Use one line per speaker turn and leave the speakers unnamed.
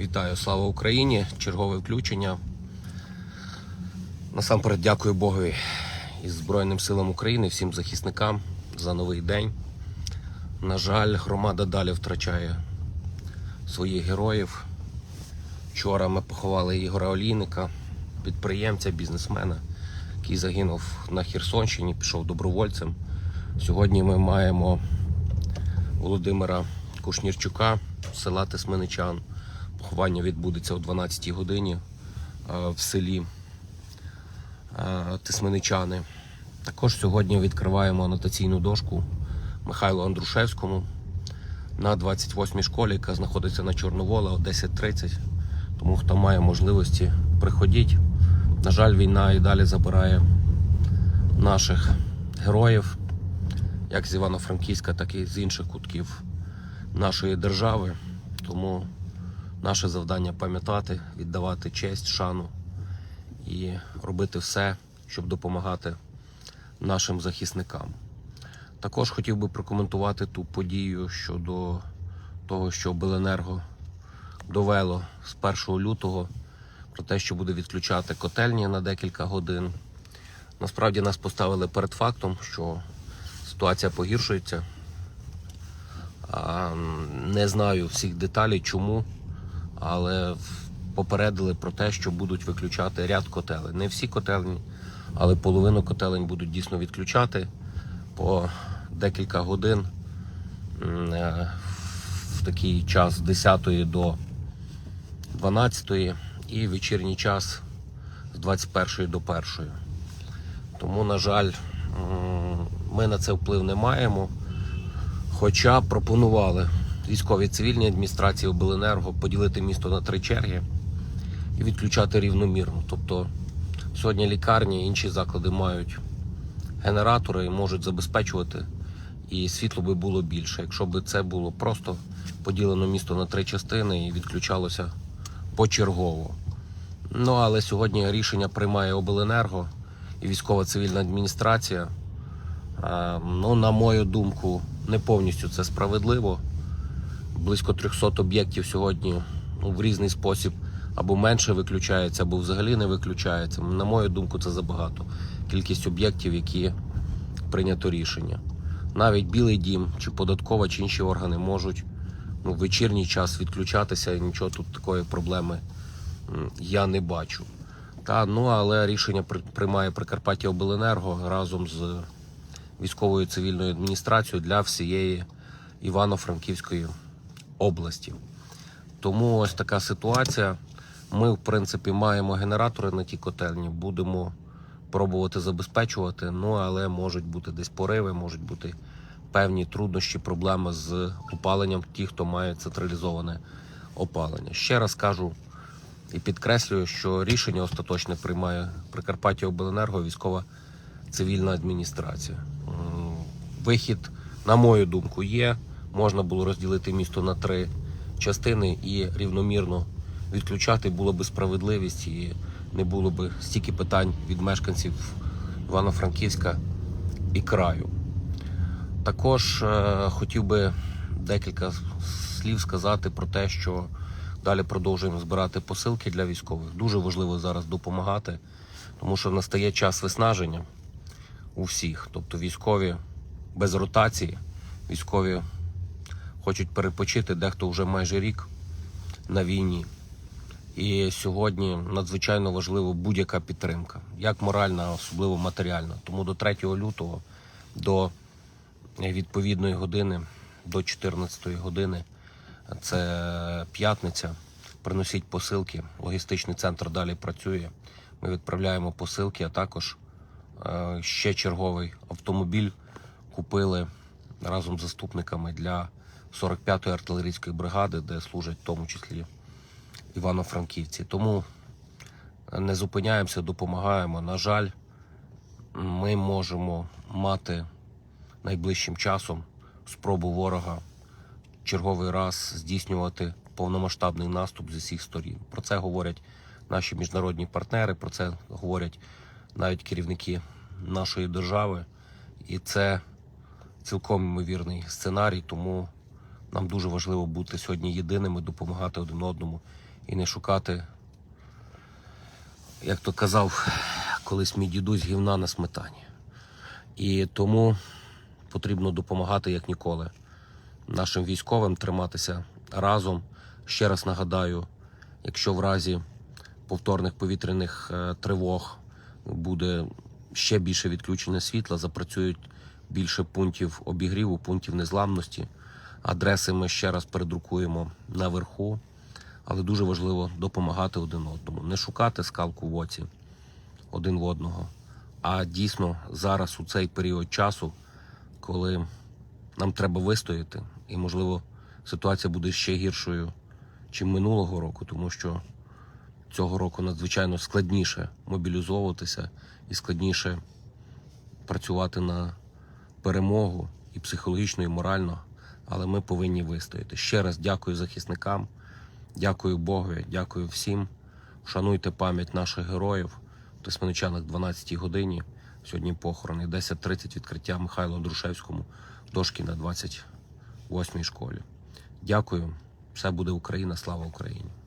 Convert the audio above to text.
Вітаю, слава Україні! Чергове включення. Насамперед дякую Богові і Збройним силам України, всім захисникам за новий день. На жаль, громада далі втрачає своїх героїв. Вчора ми поховали Ігора Олійника, підприємця, бізнесмена, який загинув на Херсонщині, пішов добровольцем. Сьогодні ми маємо Володимира Кушнірчука, села Тисменичан. Поховання відбудеться о 12 годині е, в селі е, Тисменичани. Також сьогодні відкриваємо анотаційну дошку Михайлу Андрушевському на 28-й школі, яка знаходиться на Чорновола о 10.30. Тому хто має можливості, приходіть. На жаль, війна і далі забирає наших героїв, як з Івано-Франківська, так і з інших кутків нашої держави. Тому наше завдання пам'ятати, віддавати честь, шану і робити все, щоб допомагати нашим захисникам. Також хотів би прокоментувати ту подію щодо того, що Беленерго довело з 1 лютого про те, що буде відключати котельні на декілька годин. Насправді нас поставили перед фактом, що ситуація погіршується. Не знаю всіх деталей, чому, але попередили про те, що будуть виключати ряд котелень. Не всі котельні, але половину котелень будуть дійсно відключати по декілька годин е, в такий час з 10 до 12 і вечірній час з 21 до 1. Тому, на жаль, ми на це вплив не маємо. Хоча пропонували військовій цивільній адміністрації обленерго поділити місто на три черги і відключати рівномірно. Тобто сьогодні лікарні і інші заклади мають генератори і можуть забезпечувати, і світло би було більше. Якщо б це було просто поділено місто на три частини і відключалося почергово. Ну але сьогодні рішення приймає обленерго і військова цивільна адміністрація. Е, Ну, на мою думку, не повністю це справедливо. Близько 300 об'єктів сьогодні ну, в різний спосіб або менше виключається, або взагалі не виключається. На мою думку, це забагато. Кількість об'єктів, які прийнято рішення. Навіть Білий дім чи податкова, чи інші органи можуть ну, в вечірній час відключатися, і нічого тут такої проблеми я не бачу. Та, ну, але рішення приймає Прикарпаття Обленерго разом з військовою цивільною адміністрацією для всієї Івано-Франківської області. Тому ось така ситуація. Ми, в принципі, маємо генератори на ті котельні, будемо пробувати забезпечувати. Ну але можуть бути десь пориви, можуть бути певні труднощі, проблеми з опаленням ті, хто має централізоване опалення. Ще раз кажу і підкреслюю, що рішення остаточне приймає Прикарпаття Обленерго, військова цивільна адміністрація. Вихід, на мою думку, є. Можна було розділити місто на три частини і рівномірно відключати було би справедливість і не було би стільки питань від мешканців Івано-Франківська і краю. Також е, хотів би декілька слів сказати про те, що далі продовжуємо збирати посилки для військових. Дуже важливо зараз допомагати, тому що настає час виснаження у всіх. Тобто військові без ротації, військові хочуть перепочити, дехто вже майже рік на війні. І сьогодні надзвичайно важлива будь-яка підтримка, як моральна, особливо матеріальна. Тому до 3 лютого, до відповідної години, до 14 години, це п'ятниця. Приносіть посилки. Логістичний центр далі працює. Ми відправляємо посилки, а також е, ще черговий автомобіль купили разом з заступниками для 45-ї артилерійської бригади, де служать в тому числі Івано-Франківці. Тому не зупиняємося, допомагаємо. На жаль, ми можемо мати найближчим часом спробу ворога черговий раз здійснювати повномасштабний наступ з усіх сторін. Про це говорять наші міжнародні партнери, про це говорять навіть керівники нашої держави. І це цілком ймовірний сценарій, тому нам дуже важливо бути сьогодні єдиними, допомагати один одному і не шукати, як то казав колись мій дідусь, гівна на сметані. І тому потрібно допомагати як ніколи нашим військовим триматися разом. Ще раз нагадаю, якщо в разі повторних повітряних е, тривог буде ще більше відключення світла, запрацюють більше пунктів обігріву, пунктів незламності. Адреси ми ще раз передрукуємо наверху, але дуже важливо допомагати один одному, не шукати скалку в оці один в одного. А дійсно зараз у цей період часу, коли нам треба вистояти, і можливо ситуація буде ще гіршою, чим минулого року, тому що цього року надзвичайно складніше мобілізовуватися і складніше працювати на перемогу і психологічно, і морально. Але ми повинні вистояти. Ще раз дякую захисникам, дякую Богу, дякую всім. Шануйте пам'ять наших героїв. В Тисменичанах 12 годині. Сьогодні похорони. 10.30 відкриття Михайло Друшевському дошки на 28-й школі. Дякую. Все буде Україна. Слава Україні!